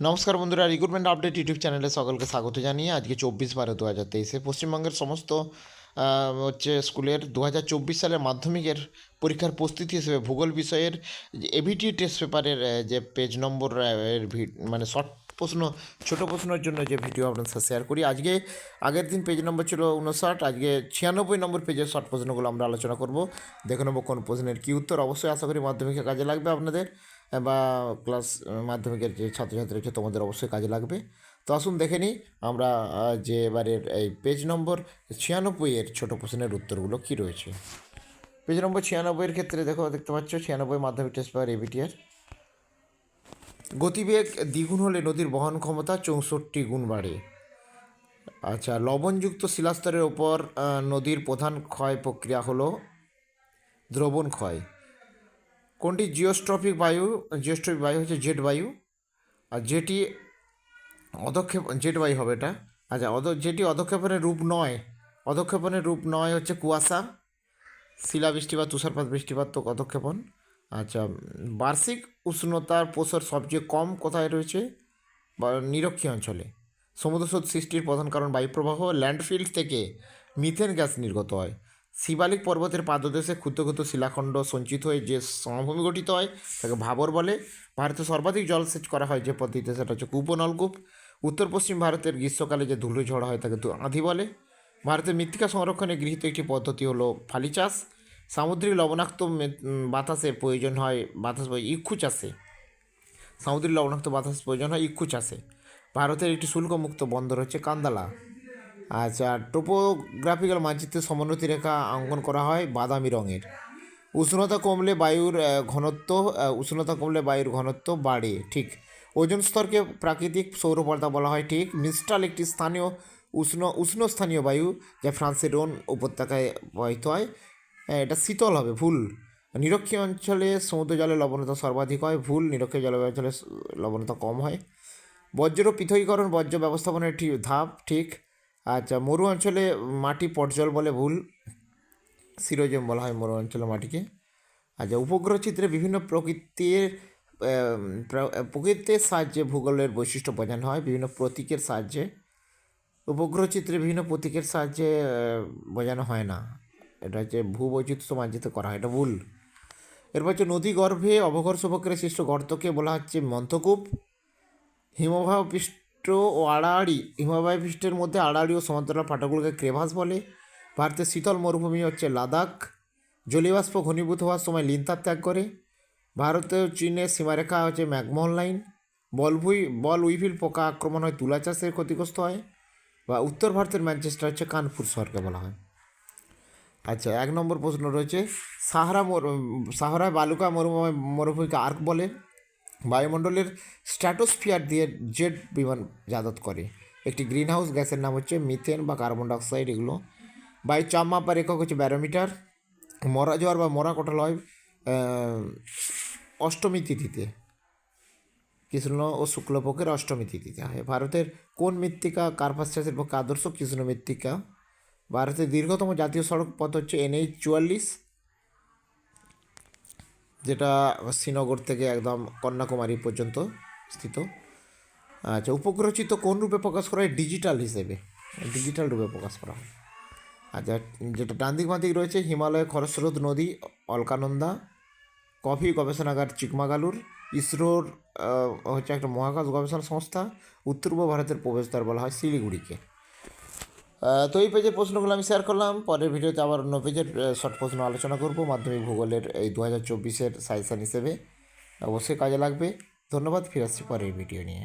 নমস্কার বন্ধুরা recruitment update YouTube চ্যানেলে সকলকে স্বাগত জানিয়ে আজকে চব্বিশ বারো দু হাজার তেইশে পশ্চিমবঙ্গের সমস্ত হচ্ছে স্কুলের দু হাজার চব্বিশ সালের মাধ্যমিকের পরীক্ষার প্রস্তুতি হিসেবে ভূগোল বিষয়ের এভিটি টেস্ট পেপারের যে পেজ নম্বর মানে শর্ট প্রশ্ন, ছোট প্রশ্নের জন্য যে ভিডিও আপনার সাথে শেয়ার করি। আজকে, আগের দিন পেজ নম্বর ছিল উনষাট আজকে ছিয়ানব্বই নম্বর পেজের শর্ট প্রশ্নগুলো আমরা আলোচনা করব। দেখে নেব কোন প্রশ্নের কী উত্তর। অবশ্যই আশা করি মাধ্যমিকে কাজে লাগবে আপনাদের, বা ক্লাস মাধ্যমিকের যে ছাত্রছাত্রী আছে তোমাদের অবশ্যই কাজে লাগবে। তো আসুন দেখে নিই, আমরা যে এবারের এই পেজ নম্বর ছিয়ানব্বই এর ছোটো প্রশ্নের উত্তরগুলো কী রয়েছে? পেজ নম্বর ছিয়ানব্বইয়ের ক্ষেত্রে দেখো, দেখতে পাচ্ছ ছিয়ানব্বই মাধ্যমিক টেস্ট পেপার এবিটিআর গতিবেগ দ্বিগুণ হলে নদীর বহন ক্ষমতা চৌষট্টি গুণ বাড়ে। আচ্ছা লবণযুক্ত শিলাস্তরের ওপর নদীর প্রধান ক্ষয় প্রক্রিয়া হলো দ্রবণ ক্ষয়। কোনটি জিওস্ট্রপিক বায়ু জিওস্ট্রপিক বায়ু হচ্ছে জেট বায়ু। আর যেটি অধক্ষেপ জেট বায়ু হবে এটা। আচ্ছা অধ যেটি অধক্ষেপণের রূপ নয় অধক্ষেপণের রূপ নয় হচ্ছে কুয়াশা শিলাবৃষ্টি বা তুষারপাত বৃষ্টিপাত তো অধক্ষেপণ আচ্ছা বার্ষিক উষ্ণতার প্রসার সবচেয়ে কম কোথায় রয়েছে? বা, নিরক্ষীয় অঞ্চলে। সমুদ্রস্রোত সৃষ্টির প্রধান কারণ বায়ুপ্রবাহ, ল্যান্ডফিল্ড থেকে মিথেন গ্যাস নির্গত হয়। শিবালিক পর্বতের পাদদেশে ক্ষুদ্র ক্ষুদ্র শিলাখণ্ড সঞ্চিত হয়ে যে সমভূমি গঠিত হয়, তাকে ভাবর বলে। ভারতে সর্বাধিক জলসেচ করা হয় যে পদ্ধতিতে, সেটা হচ্ছে কূপ ও নলকূপ উত্তর পশ্চিম ভারতের গ্রীষ্মকালে যে ধুলো ঝড় হয়, তাকে আঁধি বলে। ভারতের মৃত্তিকা সংরক্ষণে গৃহীত একটি পদ্ধতি হলো ফালি চাষ। সামুদ্রিক লবণাক্ত বাতাসের প্রয়োজন হয়, বাতাস ইক্ষু চাষে। সামুদ্রিক লবণাক্ত বাতাস প্রয়োজন হয় ইক্ষু চাষে। ভারতের একটি শুল্কমুক্ত বন্দর হচ্ছে কান্দালা। আচ্ছা টোপোগ্রাফিক্যাল মানচিত্রে সমোন্নতি রেখা অঙ্কন করা হয় বাদামি রঙের। উষ্ণতা কমলে বায়ুর ঘনত্ব উষ্ণতা কমলে বায়ুর ঘনত্ব বাড়ে, ঠিক। ওজন স্তরকে প্রাকৃতিক সৌরপর্দা বলা হয়, ঠিক। মিস্টাল একটি স্থানীয় উষ্ণ উষ্ণ স্থানীয় বায়ু যা ফ্রান্সের রোন উপত্যকায় প্রবাহিত হয়। এটা শীতল হবে, ভুল। নিরক্ষীয় অঞ্চলে সমুদ্র জলে লবণতা সর্বাধিক হয়, ভুল। নিরক্ষীয় জলবায়ু অঞ্চলে লবণতা কম হয়। বজ্র পৃথকীকরণ বর্জ্য ব্যবস্থাপনার একটি ধাপ, ঠিক। আচ্ছা মরু অঞ্চলে মাটি পটজল বলে ভুল। সিরোজেম বলা হয় মরু অঞ্চলের মাটিকে। আচ্ছা উপগ্রহ চিত্রে বিভিন্ন প্রকৃতির প্রকৃতির সাহায্যে ভূগোলের বৈশিষ্ট্য বোঝানো হয়, বিভিন্ন প্রতীকের সাহায্যে। উপগ্রহ চিত্রে বিভিন্ন প্রতীকের সাহায্যে বোঝানো হয় না। এটা হচ্ছে ভূবৈচিত্র্য মানচিত্র করা হয়, এটা ভুল। এরপর হচ্ছে নদী গর্ভে অবঘর্ষ সৃষ্ট গর্তকে বলা হচ্ছে মন্থকূপ। হিমবাহ ও আড়াআড়ি হিমবাহ পৃষ্ঠের মধ্যে আড়াআড়ি ও সমান্তরাল ফাটলগুলোকে ক্রেভাস বলে। ভারতের শীতল মরুভূমি হচ্ছে লাদাখ। জলীয়বাষ্প ঘনীভূত হওয়ার সময় লিনতার ত্যাগ করে। ভারত ও চীনের সীমারেখা হচ্ছে ম্যাকমোহন লাইন। বলভুই, বল উইভিল পোকা আক্রমণ হয় তুলা চাষের ক্ষতিগ্রস্ত হয় বা উত্তর ভারতের ম্যানচেস্টার হচ্ছে কানপুর শহরকে বলা হয়। আচ্ছা এক নম্বর প্রশ্ন রয়েছে, সাহারা মরু সাহারা বালুকা মরুভূমি মরুভূমিকে আর্ক বলে। বায়ুমণ্ডলের স্ট্র্যাটোস্ফিয়ার দিয়ে জেট বিমান যাতায়াত করে। একটি গ্রিনহাউস গ্যাসের নাম হচ্ছে মিথেন বা কার্বন ডাইঅক্সাইড। এগুলো বায়ু চাপ মাপার একক হচ্ছে ব্যারোমিটার। মরা জোয়ার বা মরা কোটাল হয় অষ্টমী তিথিতে। কৃষ্ণ ও শুক্লপক্ষের অষ্টমী তিথিতে। হয় ভারতের কোন মৃত্তিকা কার্পাস চাষের পক্ষে আদর্শ কৃষ্ণ মৃত্তিকা? ভারতের দীর্ঘতম জাতীয় সড়ক পথ হচ্ছে এনএইচ চুয়াল্লিশ। যেটা শ্রীনগর থেকে একদম কন্যাকুমারী পর্যন্ত স্থিত। আচ্ছা উপগ্রহ চিত্র কোন রূপে প্রকাশ করা হয়? ডিজিটাল হিসেবে। ডিজিটাল রূপে প্রকাশ করা হয়। আচ্ছা যেটা ডান দিক বাঁ দিক রয়েছে, হিমালয়, খরস্রোত নদী, অলকানন্দা, কফি গবেষণাগার, চিকমাগালুর ইসরোর হচ্ছে একটা মহাকাশ গবেষণা সংস্থা, উত্তর পূর্ব ভারতের প্রবেশদ্বার বলা হয় শিলিগুড়িকে। তো এই পেজের প্রশ্নগুলো আমি শেয়ার করলাম। পরের ভিডিওতে আবার অন্য পেজের শর্ট প্রশ্ন আলোচনা করব। মাধ্যমিক ভূগোলের এই দু হাজার চব্বিশের সাজেশান হিসেবে। অবশ্যই কাজে লাগবে। ধন্যবাদ। ফিরে আসছি পরের ভিডিও নিয়ে।